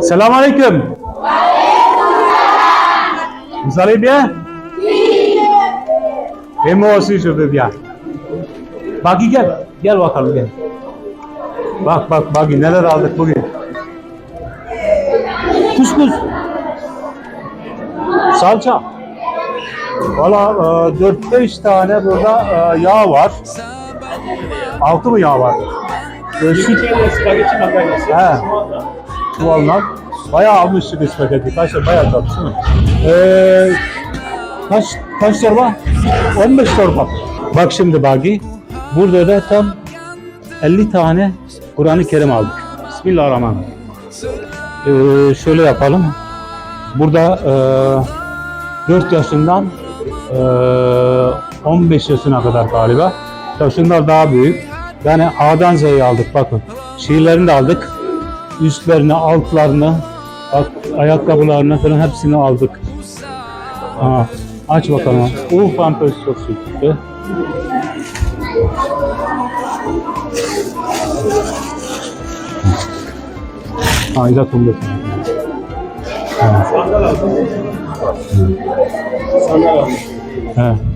Selamünaleyküm. Vous allez bien? Et moi aussi je vais bien. Bagi gel. Gel bakalım gel. Bak bak Bagi neler aldık bugün. Kuskus. Salça. Valla e, 4-5 tane burada e, yağ var. Altı mı yağ var? E, süt, Spagetti makarnası. He. çuvallar. Bayağı almıştık spagetti. Kaç bayağı tatlısın. Ee, kaç, kaç torba? 15 torba. Bak şimdi Bagi. Burada da tam 50 tane Kur'an-ı Kerim aldık. Bismillahirrahmanirrahim. Ee, şöyle yapalım. Burada e, 4 yaşından e, 15 yaşına kadar galiba. Tabii şunlar daha büyük. Yani A'dan Z'yi aldık bakın. Şiirlerini de aldık. Üstlerini, altlarını, bak, ayakkabılarını falan hepsini aldık. Ha, aç bakalım. Uh, pampers çok sütlü. Ayda kumda. Sandal aldım. Sandal. He.